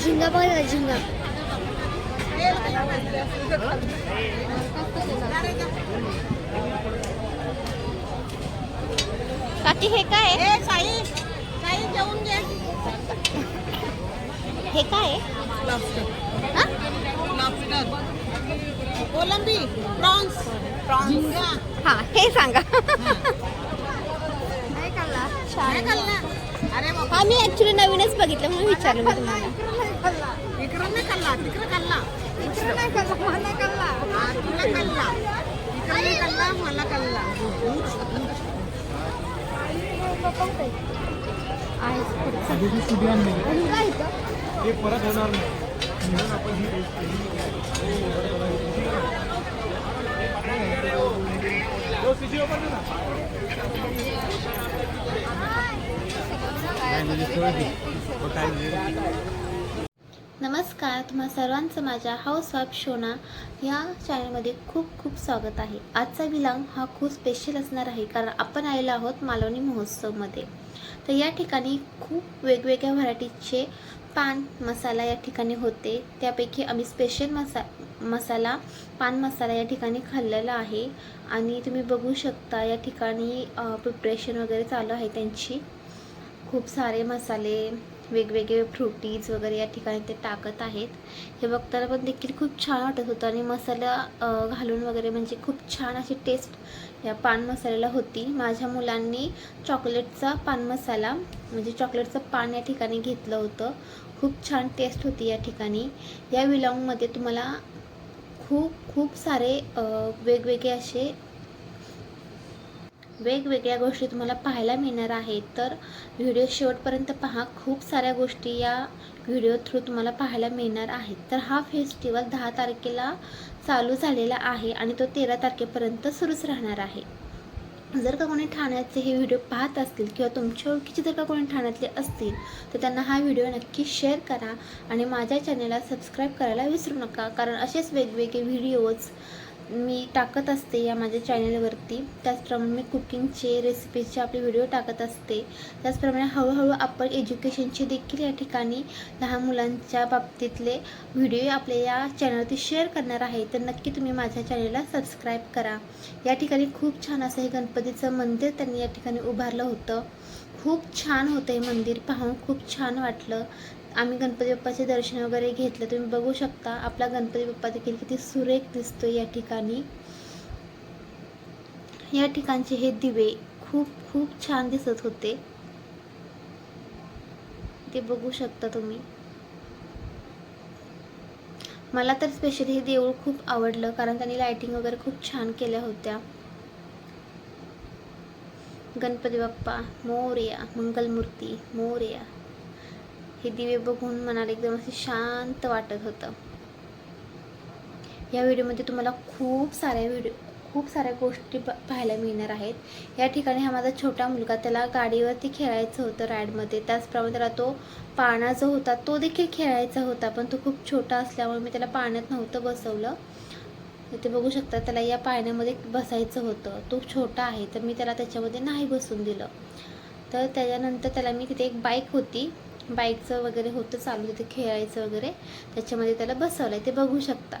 झिंगा बघा झिंगा काकी हे काय हे काय? कोलंबी प्रॉन्स. झिंगा हा. हे सांगा. हा. मी ऍक्च्युली नवीनच बघितलं म्हणून विचारलं मी तुम्हाला. इकडं नाही खाल्ला तिकडं खाल्ला. इकडं नाही खाल्ला मला खाल्ला. तुला खाल्ला. इकडं नाही खाल्ला मला खाल्ला. हे परत होणार नाही म्हणून आपण ही केली नमस्कार तुम्हा सर्वांचं माझ्या हाऊस वाईफ शोना या चॅनलमध्ये खूप खूप स्वागत आहे. आजचा विलांग हा खूप स्पेशल असणार आहे कारण आपण आलेलो आहोत मालवणी महोत्सवमध्ये. तर या ठिकाणी खूप वेगवेगळ्या व्हरायटीचे पान मसाला या ठिकाणी होते. त्यापैकी आम्ही स्पेशल मसा मसाला पान मसाला या ठिकाणी खाल्लेला आहे. आणि तुम्ही बघू शकता या ठिकाणी प्रिपरेशन वगैरे चालू आहे त्यांची. खूप सारे मसाले वेगवेगळे फ्रुटीज वगैरे या ठिकाणी ते टाकत आहेत. हे बघताना पण देखील खूप छान वाटत होतं आणि मसाला घालून वगैरे म्हणजे खूप छान अशी टेस्ट या पान मसाल्याला होती. माझ्या मुलांनी चॉकलेटचा पान मसाला म्हणजे चॉकलेटचं पान या ठिकाणी घेतलं होतं. खूप छान टेस्ट होती या ठिकाणी. या विलॉंगमध्ये तुम्हाला खूप खूप सारे वेगवेगळे असे वेगवेगळ्या गोष्टी तुम्हाला पाहायला मिळणार आहेत. तर व्हिडिओ शेवटपर्यंत पहा. खूप साऱ्या गोष्टी या व्हिडिओ थ्रू तुम्हाला पाहायला मिळणार आहेत. तर हा फेस्टिवल दहा तारखेला चालू झालेला आहे आणि तो तेरा तारखेपर्यंत सुरूच राहणार आहे. जर का कोणी ठाण्याचे हे व्हिडिओ पाहत असतील किंवा तुमच्या ओळखीचे जर का कोणी ठाण्यातले असतील तर त्यांना हा व्हिडिओ नक्की शेअर करा आणि माझ्या चॅनलला सबस्क्राईब करायला विसरू नका. कारण असेच वेगवेगळे व्हिडिओज मी टाकत असते या माझ्या चॅनलवरती त्याचप्रमाणे मी कुकिंगचे रेसिपीचे आपले व्हिडिओ टाकत असते. त्याचप्रमाणे हळूहळू आपण एज्युकेशनचे देखील या ठिकाणी लहान मुलांच्या बाबतीतले व्हिडिओ आपल्या या चॅनलवरती शेअर करणार आहे. तर नक्की तुम्ही माझ्या चॅनलला सबस्क्राईब करा. या ठिकाणी खूप छान असं हे गणपतीचं मंदिर त्यांनी या ठिकाणी उभारलं होतं. खूप छान होतं हे मंदिर. पाहून खूप छान वाटलं. आम्ही गणपती बाप्पाचे दर्शन वगैरे घेतलं. तुम्ही बघू शकता आपला गणपती बाप्पा देखील किती सुरेख दिसतो या ठिकाणी. या ठिकाणचे हे दिवे खूप खूप छान दिसत होते. ते बघू शकता तुम्ही. मला तर स्पेशली हे देऊळ खूप आवडलं कारण त्यांनी लाइटिंग वगैरे खूप छान केल्या होत्या. गणपती बाप्पा मोरया मंगलमूर्ती मोरया. हे दिवे बघून मनाला एकदम असं शांत वाटत होतं. या व्हिडिओमध्ये तुम्हाला खूप साऱ्या व्हिडिओ खूप साऱ्या गोष्टी प- पाहायला मिळणार आहेत. या ठिकाणी हा माझा छोटा मुलगा त्याला गाडीवरती खेळायचं होतं राईडमध्ये त्याचप्रमाणे त्याला तो पाळणा जो होता तो देखील खेळायचा होता पण तो खूप छोटा असल्यामुळे मी त्याला पाण्यात नव्हतं बसवलं. ते बघू शकता त्याला या पाळण्यामध्ये बसायचं होतं. तो छोटा आहे तर मी त्याला त्याच्यामध्ये नाही बसून दिलं. तर त्याच्यानंतर त्याला मी तिथे एक बाईक होती बाईकचं वगैरे होतं चालू तिथे खेळायचं वगैरे. त्याच्यामध्ये त्याला बसवलं आहे ते बघू शकता.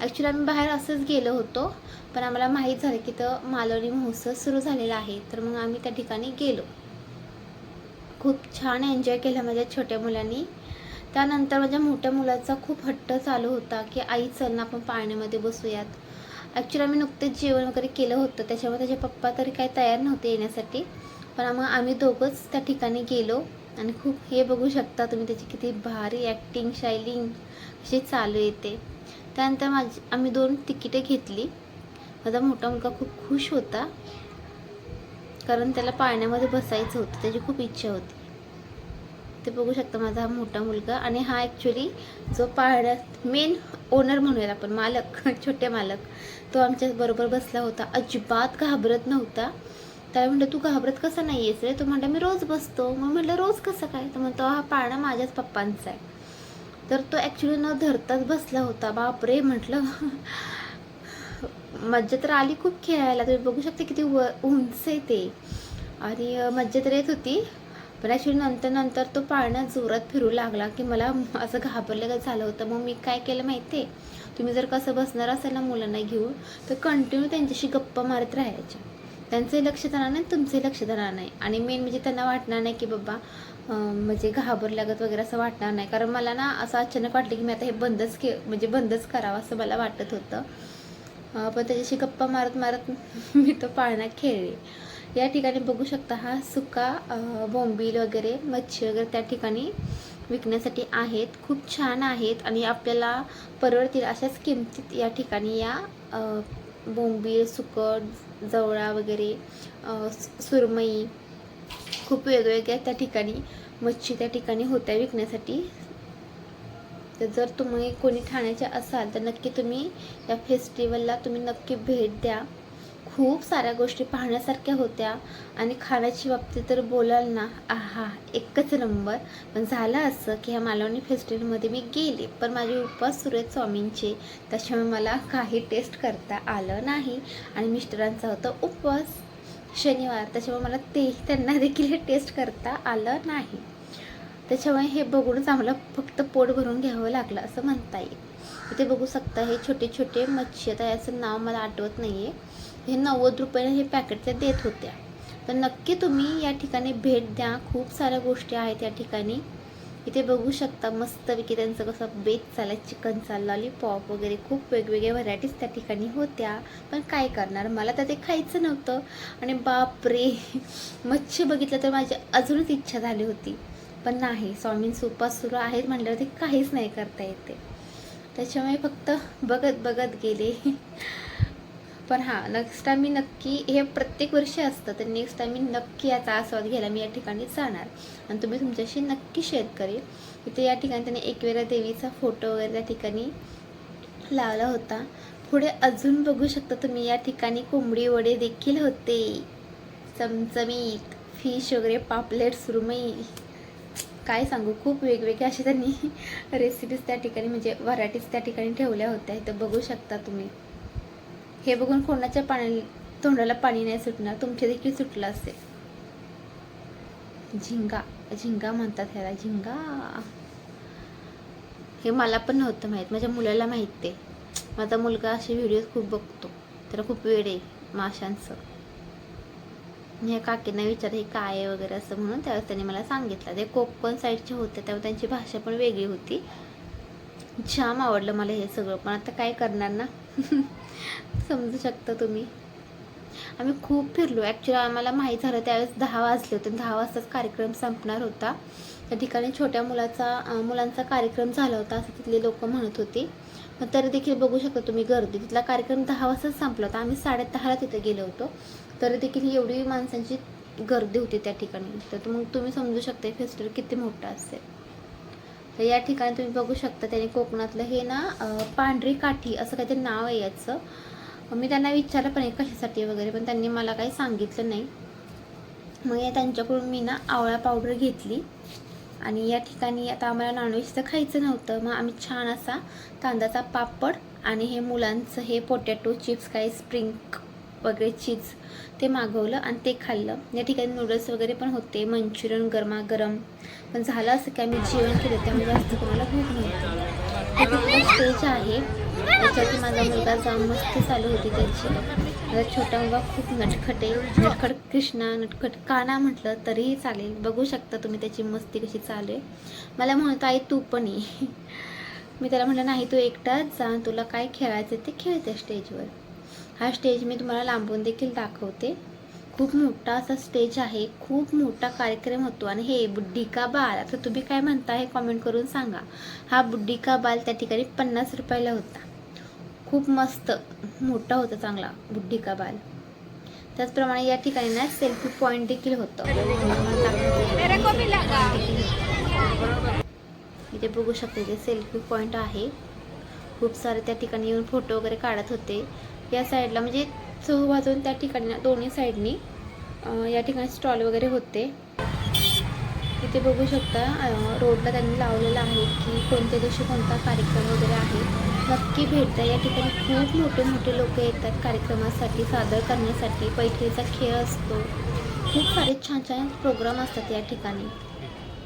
ॲक्च्युली आम्ही बाहेर असंच गेलो होतो पण आम्हाला माहीत झालं की तर मालवणी महोत्सव सुरू झालेला आहे. तर मग आम्ही त्या ठिकाणी गेलो. खूप छान एन्जॉय केला माझ्या छोट्या मुलांनी. त्यानंतर माझ्या मोठ्या मुलाचा खूप हट्ट चालू होता की आई चल ना आपण पाळण्यामध्ये बसूयात. ॲक्च्युली आम्ही नुकतेच जेवण वगैरे केलं होतं. त्याच्यामुळे त्याचे पप्पा तरी काही तयार नव्हते येण्यासाठी. पण मग आम्ही दोघंच त्या ठिकाणी गेलो. आणि खूप हे बघू शकता तुम्ही त्याची किती भारी ॲक्टिंग शायलिंग अशी चालू येते. त्यानंतर माझी आम्ही दोन तिकिटे घेतली. माझा मोठा मुलगा खूप खुश होता. कारण त्याला पाळण्यामध्ये बसायचं होतं त्याची खूप इच्छा होती. ते बघू शकता माझा हा मोठा मुलगा आणि हा ॲक्च्युली जो पाळण्यात मेन ओनर म्हणूया आपण मालक छोटे मालक तो आमच्या बरोबर बसला होता. अजिबात घाबरत नव्हता. त्याला म्हटलं तू घाबरत कसं नाही आहेस रे? तो म्हटलं मी रोज बसतो. मग म्हटलं रोज कसं काय? तर म्हणतो हा पाळणा माझ्याच पप्पांचा आहे. तर तो ॲक्च्युली न धरताच बसला होता. बापरे म्हटलं. मज्जा तर आली खूप खेळायला. तुम्ही बघू शकता किती व उंच आहे ते. आणि मज्जा तर येत होती. पण ॲक्च्युली नंतर नंतर तो पाळणा जोरात फिरू लागला की मला असं घाबरलं झालं होतं. मग मी काय केलं माहिती आहे तुम्ही जर कसं बसणार असाल ना मुलांना घेऊन तर कंटिन्यू त्यांच्याशी गप्पा मारत राहायच्या. त्यांचंही लक्ष देणार नाही तुमचंही लक्ष देणार नाही. आणि मेन म्हणजे त्यांना वाटणार नाही की बाबा म्हणजे म्हणजे घाबरल्यागत वगैरे असं वाटणार नाही. कारण मला ना असं अचानक वाटलं की मी आता हे बंदच के म्हणजे बंदच करावं असं मला वाटत होतं. पण त्याच्याशी गप्पा मारत मारत मी तो पाळणा खेळले. या ठिकाणी बघू शकता हा सुका बोंबील वगैरे मच्छी वगैरे त्या ठिकाणी विकण्यासाठी आहेत. खूप छान आहेत. आणि आपल्याला परवडतील अशाच किमतीत या ठिकाणी या बोंबील सुकट जवळा वगैरे सुरमई खूप वेगवेगळ्या त्या ठिकाणी मच्छी त्या ठिकाणी होत्या विकण्यासाठी. तर जर तुम्ही कोणी ठाण्याचे असाल तर नक्की तुम्ही या फेस्टिवलला तुम्ही नक्की भेट द्या. खूप साऱ्या गोष्टी पाहण्यासारख्या होत्या. आणि खाण्याची बाबतीत तर बोलाल ना आहा एकच नंबर. पण झालं असं की ह्या मालवणी फेस्टिवलमध्ये मी गेले पण माझे उपवास सुरू आहेत स्वामींचे. त्याच्यामुळे मला काही टेस्ट करता आलं नाही. आणि मिस्टरांचा होता उपवास शनिवार त्याच्यामुळे मला ते त्यांना देखील टेस्ट करता आलं नाही. त्याच्यामुळे हे बघूनच आम्हाला फक्त पोट भरून घ्यावं लागलं असं म्हणता येईल. इथे बघू शकता हे छोटे छोटे मच्छी आता याचं नाव मला आठवत नाही आहे हे नव्वद रुपयाने हे पॅकेट त्या देत होत्या. तर नक्की तुम्ही या ठिकाणी भेट द्या. खूप साऱ्या गोष्टी आहेत या ठिकाणी. इथे बघू शकता मस्तपैकी त्यांचं कसं बेत चाललं चिकनचा लॉलीपॉप वगैरे खूप वेगवेगळ्या व्हरायटीज त्या ठिकाणी होत्या. पण काय करणार? मला तर ते खायचं नव्हतं. आणि बापरे! मच्छी बघितलं तर माझी अजूनच इच्छा झाली होती. पण नाही स्वामींचा उपास सुरू आहेत म्हटल्यावर ते काहीच नाही करता येते. त्याच्यामुळे फक्त बघत बघत गेले. पण हां नेक्स्ट टाईम मी नक्की हे प्रत्येक वर्षी असतं तर नेक्स्ट टाईम मी नक्की याचा आस्वाद घ्यायला मी या ठिकाणी जाणार. आणि तुम्ही तुमच्याशी नक्की शेअर करेल. इथे या ठिकाणी त्याने एकवेरा देवीचा फोटो वगैरे त्या ठिकाणी लावला होता. पुढे अजून बघू शकता तुम्ही या ठिकाणी कोंबडी वडे देखील होते. चमचमीत फिश वगैरे पापलेट सुरमई. काय सांगू खूप वेगवेगळ्या अशा त्यांनी रेसिपीज त्या ठिकाणी म्हणजे व्हरायटीज त्या ठिकाणी ठेवल्या होत्या. इथं बघू शकता तुम्ही. हे बघून कोणाच्या पाण्या तोंडाला पाणी नाही सुटणार. तुमचे देखील सुटलं असेल. झिंगा झिंगा म्हणतात ह्याला झिंगा. हे मला पण नव्हतं माहीत. माझ्या मुलाला माहीत ते. माझा मुलगा असे व्हिडिओ खूप बघतो. त्याला खूप वेळ आहे माशांचं. ह्या काकींना विचार हे काय आहे वगैरे असं म्हणून? त्यावेळेस त्यांनी मला सांगितलं. ते कोकण साईडचे होते त्यामुळे त्यांची भाषा पण वेगळी होती. जाम आवडलं मला हे सगळं. पण आता काय करणार ना? समजू शकता तुम्ही. आम्ही खूप फिरलो. ॲक्च्युली आम्हाला माहीत झालं त्यावेळेस दहा वाजले होते. दहा वाजताच कार्यक्रम संपणार होता. त्या ठिकाणी छोट्या मुलाचा मुलांचा कार्यक्रम झाला होता असं तिथले लोक म्हणत होते. पण तरी देखील बघू शकता तुम्ही गर्दी. तिथला कार्यक्रम दहा वाजताच संपला होता. आम्ही साडेदहाला तिथे गेलो होतो. तरी देखील एवढी माणसांची गर्दी होती त्या ठिकाणी. तर मग तुम्ही समजू शकता फेस्टिवल किती मोठं असेल. तर या ठिकाणी तुम्ही बघू शकता त्याने कोकणातलं हे ना पांढरी काठी असं काहीतरी नाव आहे याचं. मी त्यांना विचारलं पण कशासाठी वगैरे पण त्यांनी मला काही सांगितलं नाही. मग या त्यांच्याकडून मी ना आवळा पावडर घेतली. आणि या ठिकाणी आता आम्हाला नॉनव्हेज तर खायचं नव्हतं. मग आम्ही छान असा कांद्याचा पापड आणि हे मुलांचं हे पोटॅटो चिप्स काही स्प्रिंग वगैरे चीज ते मागवलं आणि ते खाल्लं. या ठिकाणी नूडल्स वगैरे पण होते मंचुरियन गरमागरम. पण झालं असं की आम्ही जेवण केलं त्यामुळे जास्त कोणाला भूक नव्हती. हे स्टेज आहे. त्याच्यावरती माझा मुलगा जाम मस्ती चालू होती त्याची. माझा छोटा मुलगा खूप नटखट आहे. नटखट कृष्णा नटखट काना म्हटलं तरीही चालेल. बघू शकता तुम्ही त्याची मस्ती कशी चालू आहे. मला म्हणतो आई तू पण ये. मी त्याला म्हटलं नाही तू एकटाच जा. तुला काय खेळायचं ते खेळते स्टेजवर हा स्टेज मी तुम्हाला लांबून देखील दाखवते. खूप मोठा असा स्टेज आहे. खूप मोठा कार्यक्रम होतो आणि हे बुड्डी का बाल? आता तुम्ही काय म्हणता हे कॉमेंट करून सांगा. हा बुड्डी का बाल त्या ठिकाणी पन्नास रुपयाला होता. खूप मस्त मोठा होता चांगला बुड्डी का बाल. त्याचप्रमाणे या ठिकाणी ना सेल्फी पॉईंट देखील होतं. इथे बघू शकते इथे सेल्फी पॉईंट आहे. खूप सारे त्या ठिकाणी येऊन फोटो वगैरे काढत होते. या साईडला म्हणजे चहू बाजून त्या ठिकाणी ना दोन्ही साईडनी या ठिकाणी स्टॉल वगैरे होते. इथे बघू शकता रोडला त्यांनी लावलेलं आहे की कोणत्या दिवशी कोणता कार्यक्रम वगैरे आहे. नक्की भेटतं. या ठिकाणी खूप मोठे मोठे लोक येतात कार्यक्रमासाठी सादर करण्यासाठी. पैठणीचा खेळ असतो. खूप सारे छान छान प्रोग्राम असतात या ठिकाणी.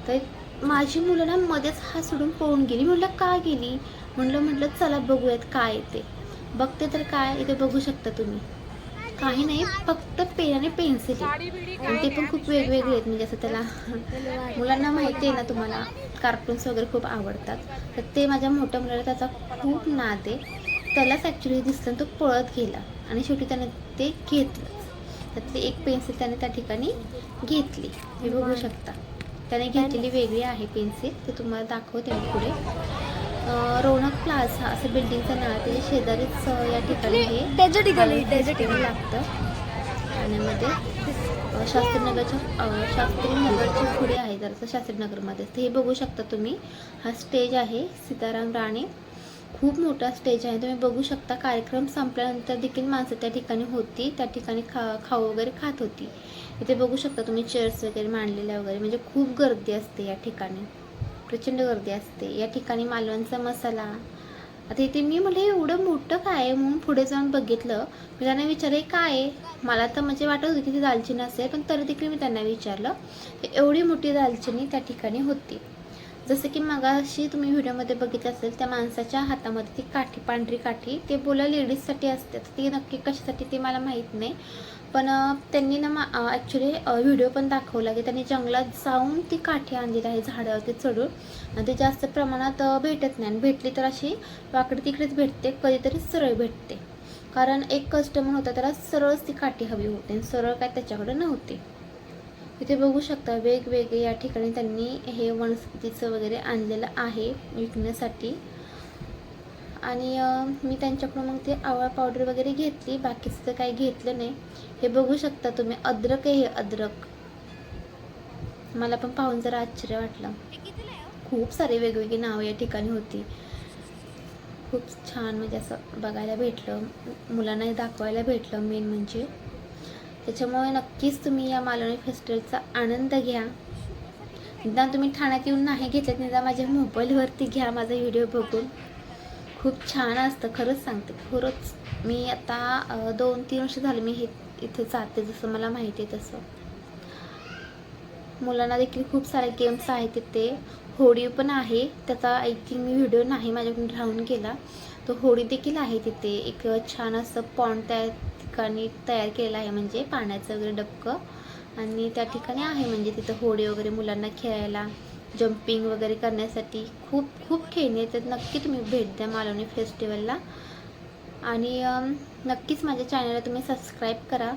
तर माझी मुलं ना मध्येच हा सोडून पळून गेली. म्हटलं का गेली? म्हटलं म्हटलं चला बघूयात काय येते बघते तर काय इथे बघू शकता तुम्ही. काही नाही फक्त पेन आणि पेन्सिल. आणि ते पण खूप वेगवेगळे आहेत म्हणजे असं त्याला मुलांना माहिती आहे ना तुम्हाला कार्टून्स वगैरे खूप आवडतात. तर ते माझ्या मोठ्या मुलाला त्याचा खूप नाद आहे. त्यालाच ॲक्च्युली दिसलं आणि तो पळत गेला. आणि शेवटी त्याने ते घेतलं. ते एक पेन्सिल त्याने त्या ठिकाणी घेतली. हे बघू शकता. त्याने घेतलेली वेगळी आहे पेन्सिल ते तुम्हाला दाखवते मी पुढे. रौनक प्लाझा असं बिल्डिंगचं नाव आहे. त्याच्या शेजारीच या ठिकाणी हे त्याच्या ठिकाणी फेस्टिवल लागतं. ठाण्यामध्ये शास्त्रीनगरच्या शास्त्रीनगरच्या पुढे आहे जरासं शास्त्रीनगरमध्ये. तर हे बघू शकता तुम्ही. हा स्टेज आहे सीताराम राणे. खूप मोठा स्टेज आहे. तुम्ही बघू शकता कार्यक्रम संपल्यानंतर देखील माणसं त्या ठिकाणी होती. त्या ठिकाणी खा खाऊ वगैरे खात होती. इथे बघू शकता तुम्ही चेअर्स वगैरे मांडलेल्या वगैरे. म्हणजे खूप गर्दी असते या ठिकाणी. प्रचंड गर्दी असते. या ठिकाणी मालवणचा मसाला. आता इथे मी म्हटलं एवढं मोठं काय आहे? म्हणून पुढे जाऊन बघितलं. मी त्यांना विचारले काय आहे? मला तर म्हणजे वाटत होती की ती दालचिनी असेल पण तरी देखील मी त्यांना विचारलं तर एवढी मोठी दालचिनी त्या ठिकाणी होती. जसं की मगाशी तुम्ही व्हिडिओमध्ये बघितलं असेल त्या माणसाच्या हातामध्ये ती काठी पांढरी काठी ते बोला लेडीजसाठी असते. तर ती नक्की कशासाठी ते मला माहीत नाही. पण त्यांनी ना मा ॲक्च्युली व्हिडिओ पण दाखवला की त्यांनी जंगलात जाऊन ती काठी आणलेली आहे झाडावरती चढून. आणि ते जास्त प्रमाणात भेटत नाही. आणि भेटली तर अशी वाकडी तिकडेच भेटते कधीतरी सरळ भेटते. कारण एक कस्टमर होता त्याला सरळच ती काठी हवी होती आणि सरळ काय त्याच्याकडे नव्हती. इथे बघू शकता वेगवेगळे या ठिकाणी त्यांनी हे वनस्पतीचं वगैरे आणलेलं आहे विकण्यासाठी. आणि मी त्यांच्याकडून मग ते आवळा पावडर वगैरे घेतली. बाकीचं तर काही घेतलं नाही. हे बघू शकता तुम्ही. अद्रक आहे हे अद्रक. मला पण पाहून जरा आश्चर्य वाटलं. खूप सारे वेगवेगळी नावं या ठिकाणी होती. खूप छान म्हणजे असं बघायला भेटलं. मुलांना दाखवायला भेटलं मेन म्हणजे. त्याच्यामुळे नक्कीच तुम्ही या मालवणी फेस्टिवलचा आनंद घ्या. निदान तुम्ही ठाण्यात येऊन नाही घेतलं निदान माझ्या मोबाईलवरती घ्या माझा व्हिडिओ बघून. खूप छान असतं खरंच सांगते. खरंच मी आता दोन तीन वर्ष झाले मी हे इथे जाते जसं मला माहिती आहे तसं. मुलांना देखील खूप सारे गेम्स आहेत तिथे. होडी पण आहे. त्याचा आय थिंक मी व्हिडिओ नाही माझ्याकडून राहून गेला. तो होडी देखील आहे तिथे. एक छान असं पॉन्ड त्या ठिकाणी तयार केलं आहे म्हणजे पाण्याचं वगैरे डबकं. आणि त्या ठिकाणी आहे म्हणजे तिथं होडी वगैरे मुलांना खेळायला. जम्पिंग वगैरे करण्यासाठी खूप खूप खेळणी आहेत. तर नक्की तुम्ही भेट द्या मालवणी फेस्टिवलला आणि नक्कीच माझ्या चॅनलला तुम्ही सबस्क्राईब करा.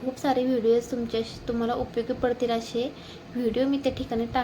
खूप सारे व्हिडिओज तुमच्या तुम्हाला उपयोगी पडतील असे. व्हिडिओ मी त्या ठिकाणी टाक